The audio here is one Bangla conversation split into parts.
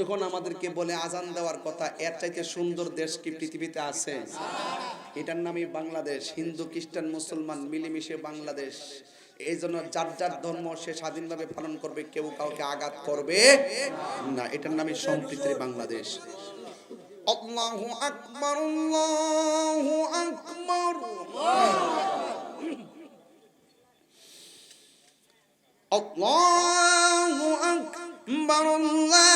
যখন আমাদেরকে বলে আজান দেওয়ার কথা, এর চাইতে সুন্দর দেশ কি পৃথিবীতে আছে? এটার নামই বাংলাদেশ। হিন্দু, খ্রিস্টান, মুসলমান মিলেমিশে বাংলাদেশ। এই জন্য যার যার ধর্ম সে স্বাধীনভাবে পালন করবে, কেউ কাউকে আঘাত করবে না। এটার নামই সম্প্রীতির বাংলাদেশ। আল্লাহু আকবার আল্লাহু আকবার। আল্লাহু আকবার, আল্লাহু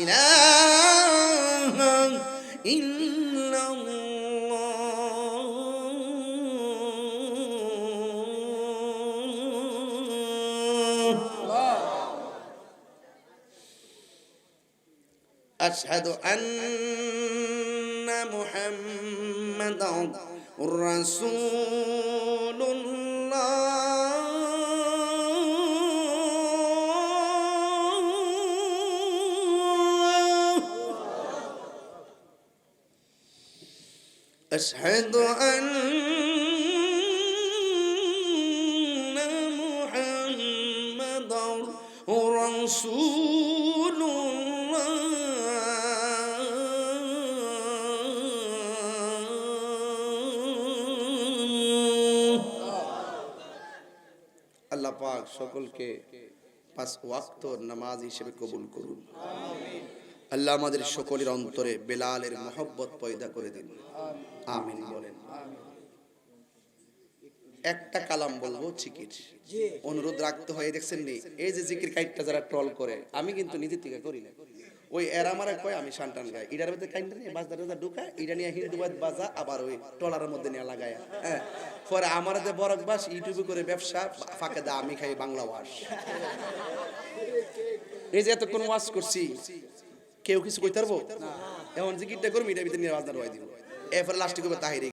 إله إلا الله. أشهد أن محمدا رسول الله. أشهد أن محمدا رسول الله আল্লাহ পাক সকলকে পাঁচ ওয়াক্ত নামাজ হিসেবে কবুল করুন আল্লাহ আমাদের সকলের অন্তরে বেলালের মহব্বত পয়দা করে দিন। আমিন বলেন। একটা কালাম বলব চিকির অনুরোধ রাখতে হয়, দেখছেন নি? এই যে জিকির কাইটটা যারা ট্রল করে, আমি কিন্তু নিজে থেকে করি না। ওই এরা মারা কয়, আমি শান্তান গাই। ইডার মধ্যে কাইন্ডা নিয়ে বাজদা টাজদা ঢুকা ইডা নিয়ে হিন্দুবাদ বাজা, আবার ওই টলারের মধ্যে নিয়ে লাগায়। হ্যাঁ পরে আমার যে বরক বাস, ইউটিউবে করে ব্যবসা, ফাঁকে দা, আমি খাই বাংলা ওয়াশ। এই যে এতক্ষণ ওয়াশ করছি কেউ কিছু কইতে পারব? এমন যে কিটা করবি, এটা ভিতরে নিয়ে বাজার হয়ে দিব। এরপরে লাস্টে করবে তাহিরে।